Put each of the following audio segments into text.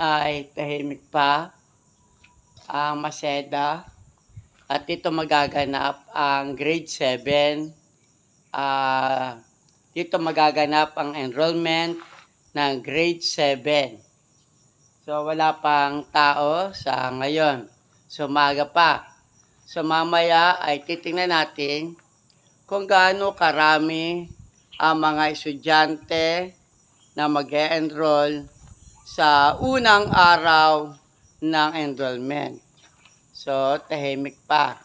ay tahimik pa ang Maseda at dito magaganap ang grade 7. Ah, dito magaganap ang enrollment ng grade 7. So wala pang tao sa ngayon. So maaga pa. So mamaya ay titingnan natin kung gaano karami ang mga estudyante na mag enroll sa unang araw ng enrollment. So, tahimik pa.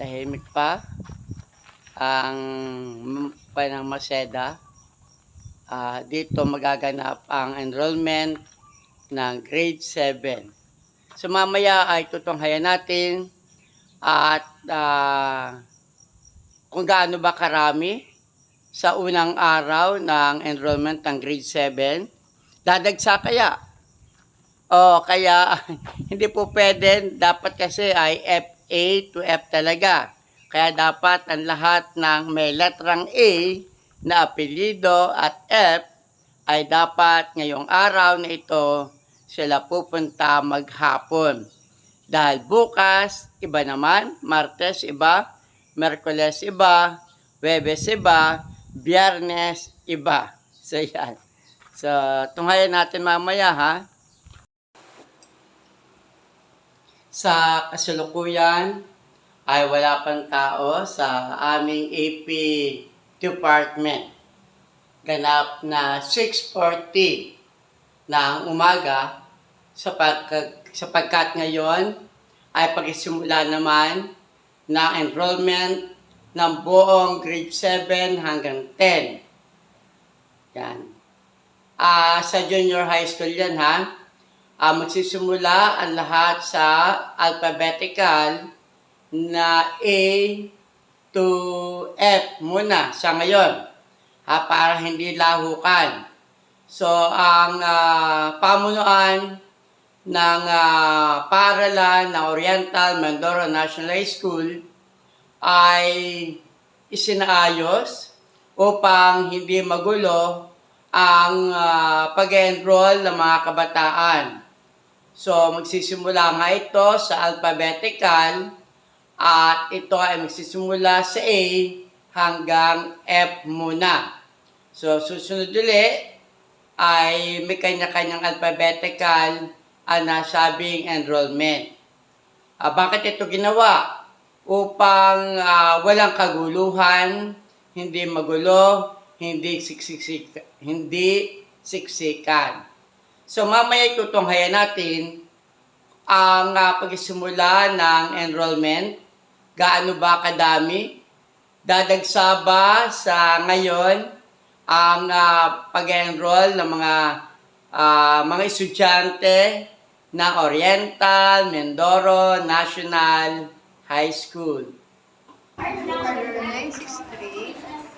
Tahimik pa ang panang Maseda. Ah, dito magaganap ang enrollment ng grade 7. So mamaya ay tutunghayan natin at ah, kung gaano ba karami sa unang araw ng enrollment ng grade 7. Dadagsa kaya? O kaya hindi po pwede, dapat kasi ay FA to F talaga. Kaya dapat ang lahat ng may letrang A na apelido at F ay dapat ngayong araw na ito sila pupunta maghapon. Dahil bukas, iba naman, Martes iba, Merkules iba, Webes iba, Biyernes iba. So yan. So, tunghayan natin mamaya ha. Sa kasalukuyan ay wala pang tao sa aming AP department. Ganap na 6.40 ng umaga sapagkat, sapagkat ngayon ay pagsisimula naman ng enrollment ng buong grade 7 hanggang 10. Yan. Ah, sa junior high school yan ha. Ah, magsisimula ang lahat sa alphabetical na A to F muna sa ngayon. Ha, para hindi lahukan. So, ang ah, pamunuan ng ah, paaralan ng Oriental Mindoro National High School ay isinaayos upang hindi magulo ang ah, pag-enroll ng mga kabataan. So, magsisimula nga ito sa alphabetical at ito ay magsisimula sa A hanggang F muna. So, susunod ulit ay may kanya-kanyang alphabetical ang nasabing enrollment. Ah, bakit ito ginawa? Upang ah, walang kaguluhan, hindi magulo, hindi siksik hindi siksikan. So mamaya tutunghayan natin ang uh, pagsisimula ng enrollment. Gaano ba kadami? Dadagsa ba sa ngayon ang ah, pag-enroll ng mga ah, mga estudyante na Oriental Mindoro National High School? 963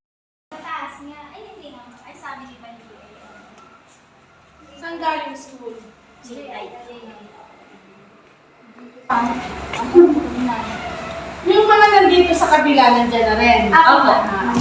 Taas nga. Ay, hindi naman. Ay, sabi ni Banjo. Saan galing school? Yung mga nandito sa kabila, nandiyan na rin. Ako. Ah,